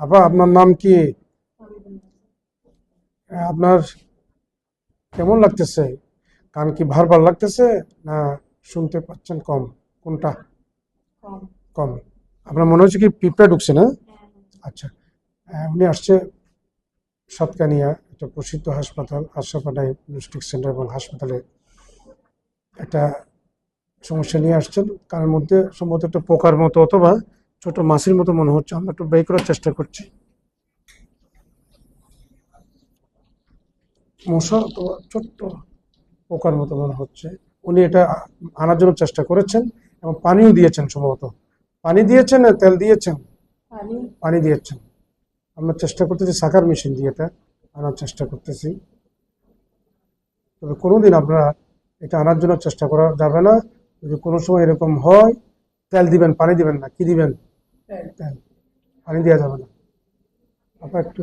আপা আপনার নাম কি? আপনার কেমন লাগতেছে? কান কি ভার ভার লাগতেছে না শুনতে পাচ্ছেন কম? কোনটা? কম। আপনার মনে হচ্ছে কি পিঁপড়া ঢুকছে না? আচ্ছা। উনি আসছে সাতকানিয়া একটা প্রসিদ্ধ হাসপাতাল আশাপাড়ায় ডিস্ট্রিক্ট সেন্টার এবং হাসপাতালে একটা সমস্যা নিয়ে আসছেন। কানের মধ্যে সম্ভবত একটা পোকার মতো অথবা ছোট মাছির মতো মনে হচ্ছে আমরা একটু বের করার চেষ্টা করছি। মশা অথবা ছোট্ট পোকার মতো মনে হচ্ছে। উনি এটা আনার জন্য চেষ্টা করেছেন এবং পানিও দিয়েছেন সম্ভবত। পানি দিয়েছেন না তেল দিয়েছেন? পানি দিয়েছেন। আমরা চেষ্টা করতেছি সাকার মেশিন দিয়ে এটা আনার চেষ্টা করতেছি। তবে কোনোদিন আপনারা এটা আনার জন্য চেষ্টা করা যাবে না। যদি কোনো সময় এরকম হয় তেল দিবেন পানি দিবেন না কি দিবেন? পানি দেওয়া যাবে না। আপনার একটু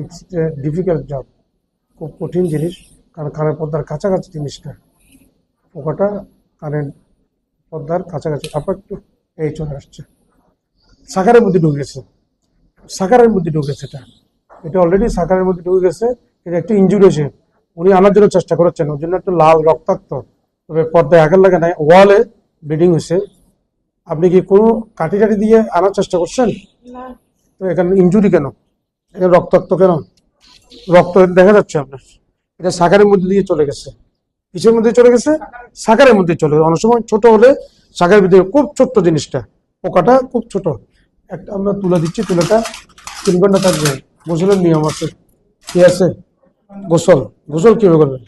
ইটস ডিফিকাল্ট জব খুব কঠিন জিনিস, কারণ কানের পর্দার কাছাকাছি জিনিসটা। পোকাটা কানের পর্দার কাছাকাছি। আপনার একটু এই চলে আসছে। সাকারের মধ্যে ঢুকে গেছে। সাকারের মধ্যে ঢুকেছে এটা। এটা অলরেডি সাকারের মধ্যে ঢুকে গেছে। এটা একটু ইঞ্জুরি হয়েছে। উনি আনার জন্য চেষ্টা করেছেন। ওর জন্য একটু লাল রক্তাক্ত। তবে পর্দায় আঘাত লাগে নাই। ওয়ালে ব্লিডিং হয়েছে। আপনি কি কোনো কাটি টাটি দিয়ে আনার চেষ্টা করছেন? তো এখানে ইঞ্জুরি কেন? এখানে রক্তাক্ত কেন? রক্ত দেখা যাচ্ছে আপনার। এটা সাকারের মধ্যে দিয়ে চলে গেছে। কিসের মধ্যে চলে গেছে? সাকারের মধ্যে চলে গেছে। অনেক সময় ছোট হলে সাকারের ভিতরে খুব ছোট্ট জিনিসটা পোকাটা খুব ছোট। একটা আমরা তুলে দিচ্ছি তুলেটা তিন ঘণ্টা থাকবে। গোসলের নিয়ম আছে। কি আছে? গোসল। গোসল কীভাবে করবেন?